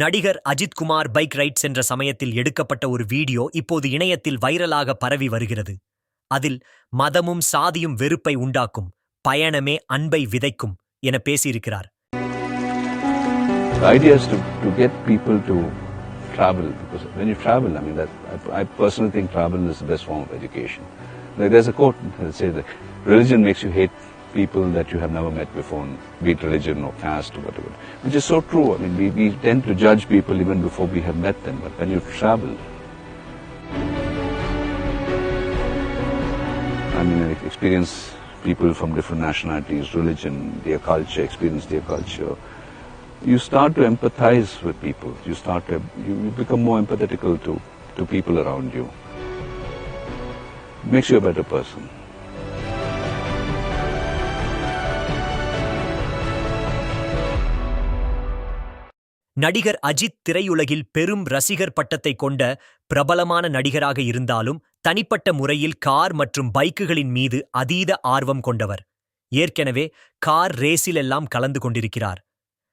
நடிகர் Ajithkumar bike ride சென்ற சமயத்தில் எடுக்கப்பட்ட ஒரு வீடியோ இப்போது இணையத்தில் வைரலாக பரவி வருகிறது அதில் மதமும் சாதியும் வெறுப்பை உண்டாக்கும் பயணமே அன்பை விதைக்கும் என பேசியிருக்கிறார் idea is to, to get people to travel because when you travel, I mean, that I, I personally think travel is the best form of education. Like there's a quote that says that religion makes you hate people that you have never met before, be it religion or caste or whatever, which is so true. I mean, we, we tend to judge people even before we have met them, but when you travel, I mean, experience people from different nationalities, religion, their culture, experience their culture. You start to empathize with people. You start to, you, become more empathetical to, to people around you. Makes you a better person. நடிகர் அஜித் திரையுலகில் பெரும் ரசிகர் பட்டத்தை கொண்ட பிரபலமான நடிகராக இருந்தாலும் தனிப்பட்ட முறையில் கார் மற்றும் பைக்குகளின் மீது அதீத ஆர்வம் கொண்டவர். ஏற்கனவே கார் ரேஸிலெல்லாம் கலந்து கொண்டிருக்கிறார்.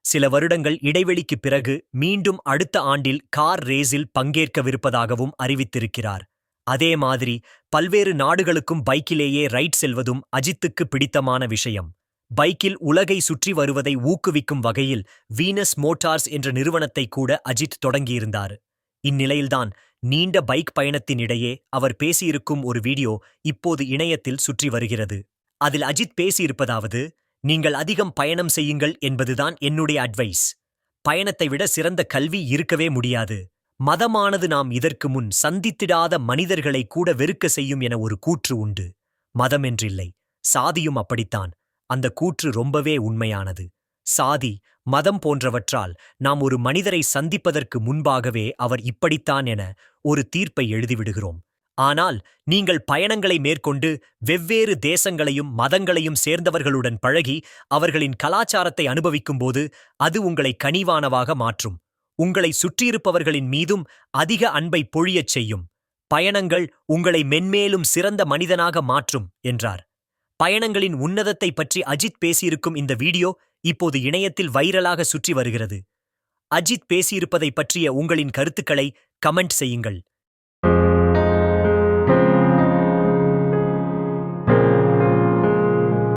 சில வருடங்கள் இடைவெளிக்குப் பிறகு மீண்டும் அடுத்த ஆண்டில் கார் ரேஸில் பங்கேற்கவிருப்பதாகவும் அறிவித்திருக்கிறார். அதே மாதிரி பல்வேறு நாடுகளுக்கும் பைக்கிலேயே ரைட் செல்வதும் அஜித்துக்கு பிடித்தமான விஷயம். பைக்கில் உலகை சுற்றி வருவதை ஊக்குவிக்கும் வகையில் வீனஸ் மோட்டார்ஸ் என்ற நிறுவனத்தை கூட அஜித் தொடங்கியிருந்தார். இந்நிலையில்தான் நீண்ட பைக் பயணத்தின் இடையே அவர் பேசியிருக்கும் ஒரு வீடியோ இப்போது இணையத்தில் சுற்றி வருகிறது. அதில் அஜித் பேசியிருப்பதாவது நீங்கள் அதிகம் பயணம் செய்யுங்கள் என்பதுதான் என்னுடைய அட்வைஸ். பயணத்தை விட சிறந்த கல்வி இருக்கவே முடியாது. மதமானது நாம் இதற்கு முன் சந்தித்திடாத மனிதர்களை கூட வெறுக்க செய்யும் என ஒரு கூற்று உண்டு. மதம் என்றில்லை சாதியும் அப்படித்தான். அந்த கூற்று ரொம்பவே உண்மையானது. சாதி மதம் போன்றவற்றால் நாம் ஒரு மனிதரை சந்திப்பதற்கு முன்பாகவே அவர் இப்படித்தான் என ஒரு தீர்ப்பை எழுதிவிடுகிறோம். ஆனால் நீங்கள் பயணங்களை மேற்கொண்டு வெவ்வேறு தேசங்களையும் மதங்களையும் சேர்ந்தவர்களுடன் பழகி அவர்களின் கலாச்சாரத்தை அனுபவிக்கும்போது அது உங்களை கனிவானவாக மாற்றும். உங்களை சுற்றியிருப்பவர்களின் மீதும் அதிக அன்பை பொழியச் செய்யும். பயணங்கள் உங்களை மென்மேலும் சிறந்த மனிதனாக மாற்றும் என்றார். பயணங்களின் உன்னதத்தை பற்றி அஜித் பேசியிருக்கும் இந்த வீடியோ இப்போது இணையத்தில் வைரலாக சுற்றி வருகிறது. அஜித் பேசியிருப்பதை பற்றிய உங்களின் கருத்துக்களை கமெண்ட் செய்யுங்கள்.